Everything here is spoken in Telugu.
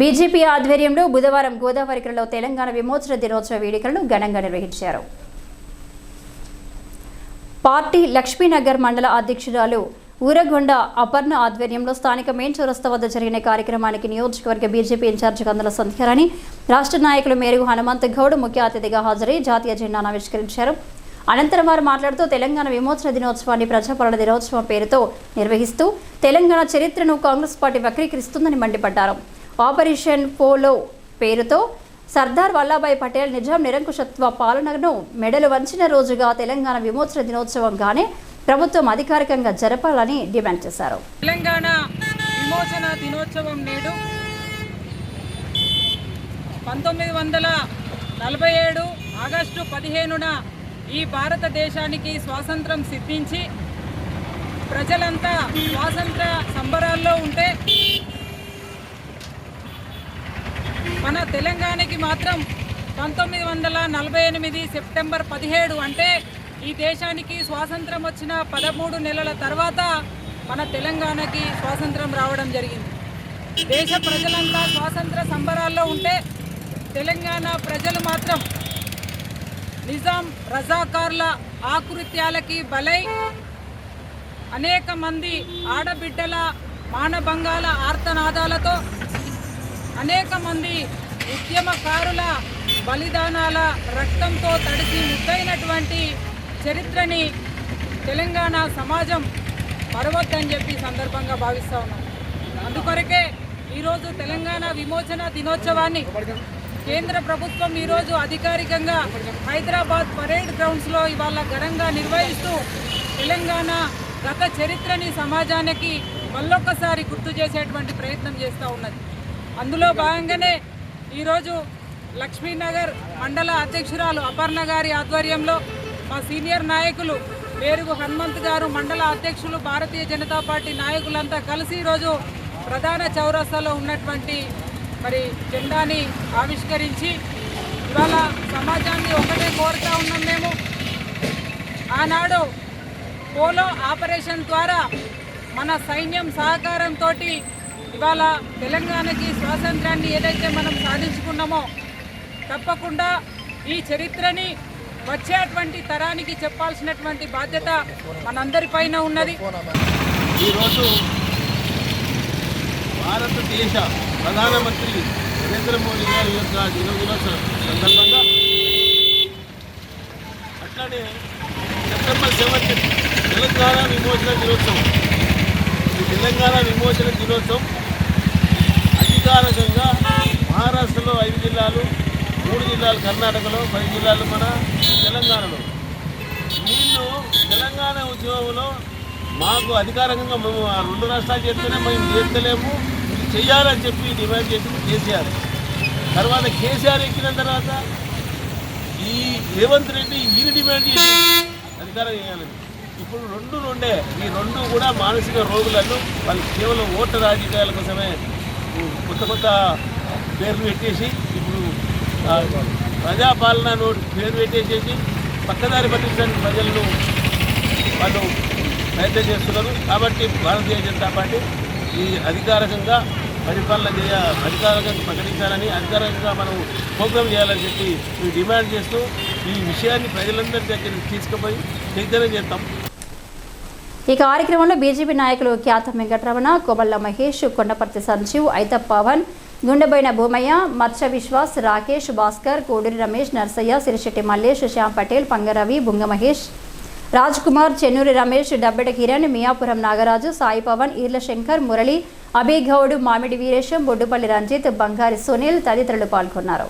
బీజేపీ ఆధ్వర్యంలో బుధవారం గోదావరికరలో తెలంగాణ విమోచన దినోత్సవ వేడుకలను ఘనంగా నిర్వహించారు. పార్టీ లక్ష్మీనగర్ మండల అధ్యక్షురాలు ఊరగొండ అపర్ణ ఆధ్వర్యంలో స్థానిక మెయిన్ చౌరస్తా వద్ద జరిగిన కార్యక్రమానికి నియోజకవర్గ బీజేపీ ఇన్ఛార్జ్ కందుల సంధ్యారాణి రాష్ట్ర నాయకులు మేరుగు హనుమంత్ గౌడ్ ముఖ్య అతిథిగా హాజరై జాతీయ జెండాను ఆవిష్కరించారు. అనంతరం వారు మాట్లాడుతూ తెలంగాణ విమోచన దినోత్సవాన్ని ప్రజాపాలన దినోత్సవం పేరుతో నిర్వహిస్తూ తెలంగాణ చరిత్రను కాంగ్రెస్ పార్టీ వక్రీకరిస్తుందని మండిపడ్డారు. ఆపరేషన్ పోలో పేరుతో సర్దార్ వల్లభాయ్ పటేల్ నిజాం నిరంకుశత్వ పాలనను మెడలు వంచిన రోజుగా తెలంగాణ విమోచన దినోత్సవంగానే ప్రభుత్వం అధికారికంగా జరపాలని డిమాండ్ చేశారు. తెలంగాణ విమోచన దినోత్సవం నేడు పంతొమ్మిది వందల నలభై ఏడు ఆగస్టు పదిహేనున ఈ భారతదేశానికి స్వాతంత్రం సిద్ధించి ప్రజలంతా స్వాతంత్ర సంబరాల్లో ఉంటే మన తెలంగాణకి మాత్రం పంతొమ్మిది వందల నలభై ఎనిమిది సెప్టెంబర్ పదిహేడు అంటే ఈ దేశానికి స్వాతంత్రం వచ్చిన పదమూడు నెలల తర్వాత మన తెలంగాణకి స్వాతంత్రం రావడం జరిగింది. దేశ ప్రజలంతా స్వాతంత్ర సంబరాల్లో ఉంటే తెలంగాణ ప్రజలు మాత్రం నిజాం రజాకార్ల ఆకృత్యాలకి బలై అనేక మంది ఆడబిడ్డల మానభంగాల ఆర్తనాదాలతో అనేక మంది ఉద్యమకారుల బలిదానాల రక్తంతో తడిసి ముద్దైనటువంటి చరిత్రని తెలంగాణ సమాజం మరవద్దని చెప్పి సందర్భంగా భావిస్తూ ఉన్నాం. అందుకొరకే ఈరోజు తెలంగాణ విమోచన దినోత్సవాన్ని కేంద్ర ప్రభుత్వం ఈరోజు అధికారికంగా హైదరాబాద్ పరేడ్ గ్రౌండ్స్లో ఇవాళ ఘనంగా నిర్వహిస్తూ తెలంగాణ గత చరిత్రని సమాజానికి మళ్ళొక్కసారి గుర్తు చేసేటువంటి ప్రయత్నం చేస్తూ ఉన్నది. అందులో భాగంగానే ఈరోజు లక్ష్మీనగర్ మండల అధ్యక్షురాలు అపర్ణ గారి ఆధ్వర్యంలో మా సీనియర్ నాయకులు పేరుగు హనుమంత్ గారు మండల అధ్యక్షులు భారతీయ జనతా పార్టీ నాయకులంతా కలిసి ఈరోజు ప్రధాన చౌరస్తాలో ఉన్నటువంటి మరి జెండాని ఆవిష్కరించి ఇవాళ సమాజాన్ని ఒకటే కోరుతా ఉన్నాం మేము. ఆనాడు పోలో ఆపరేషన్ ద్వారా మన సైన్యం సహకారంతో ఇవాళ తెలంగాణకి స్వాతంత్రాన్ని ఏదైతే మనం సాధించుకున్నామో తప్పకుండా ఈ చరిత్రని వచ్చేటువంటి తరానికి చెప్పాల్సినటువంటి బాధ్యత మనందరిపైన ఉన్నది. ఈరోజు భారతదేశ ప్రధానమంత్రి నరేంద్ర మోడీ గారి యొక్క దినోత్సవం సందర్భంగా అట్లానే సెప్టెంబర్ సెవెంత్ తెలంగాణ విమోచన దినోత్సవం. తెలంగాణ విమోచన దినోత్సవం అధికారికంగా మహారాష్ట్రలో ఐదు జిల్లాలు మూడు జిల్లాలు కర్ణాటకలో పది జిల్లాలు మన తెలంగాణలో. వీళ్ళు తెలంగాణ ఉద్యమంలో మాకు అధికారికంగా మేము ఆ రెండు రాష్ట్రాలు చేస్తేనే మేము చేస్తలేము చేయాలని చెప్పి డిమాండ్ చేసింది కేసీఆర్. తర్వాత కేసీఆర్ ఎక్కిన తర్వాత ఈ రేవంత్ రెడ్డి ఈయన డిమాండ్ చేసి అధికారం చేయాలని. ఇప్పుడు రెండు రెండే. ఈ రెండు కూడా మానసిక రోగులను వాళ్ళు కేవలం ఓట్ల రాజకీయాల కోసమే కొత్త కొత్త పేర్లు పెట్టేసి ఇప్పుడు ప్రజాపాలన పేరు పెట్టేసేసి పక్కదారి పట్టించడానికి ప్రజలను వాళ్ళు ప్రయత్నం చేస్తున్నారు. కాబట్టి భారతీయ జనతా పార్టీ ఈ అధికారికంగా పరిపాలన చేయ అధికారికంగా ప్రకటించాలని అధికారంగా మనం ప్రోగ్రామ్ చేయాలని చెప్పి మేము డిమాండ్ చేస్తూ ఈ విషయాన్ని ప్రజలందరి దగ్గరికి తీసుకుపోయి చైతన్యం చేస్తాం ఈ కార్యక్రమంలో బీజేపీ నాయకులు ఖ్యాత వెంకటరమణ కోబల్ల మహేష్ కొండపర్తి సంజీవ్ ఐతప్ పవన్ గుండెబోయిన భూమయ్య మత్స్య విశ్వాస్ రాకేష్ భాస్కర్ కోడూరి రమేష్ నర్సయ్య సిరిశెట్టి మల్లేష్ శ్యామ్ పటేల్ పంగరవి బుంగ మహేష్ రాజ్ కుమార్ చెన్నూరి రమేష్ డబ్బెట కిరణ్ మియాపురం నాగరాజు సాయి పవన్ ఈర్ల శంకర్ మురళి అభిగౌడ్ మామిడి వీరేశం బొడ్డుపల్లి రంజిత్ బంగారి సునీల్ తదితరులు పాల్గొన్నారు.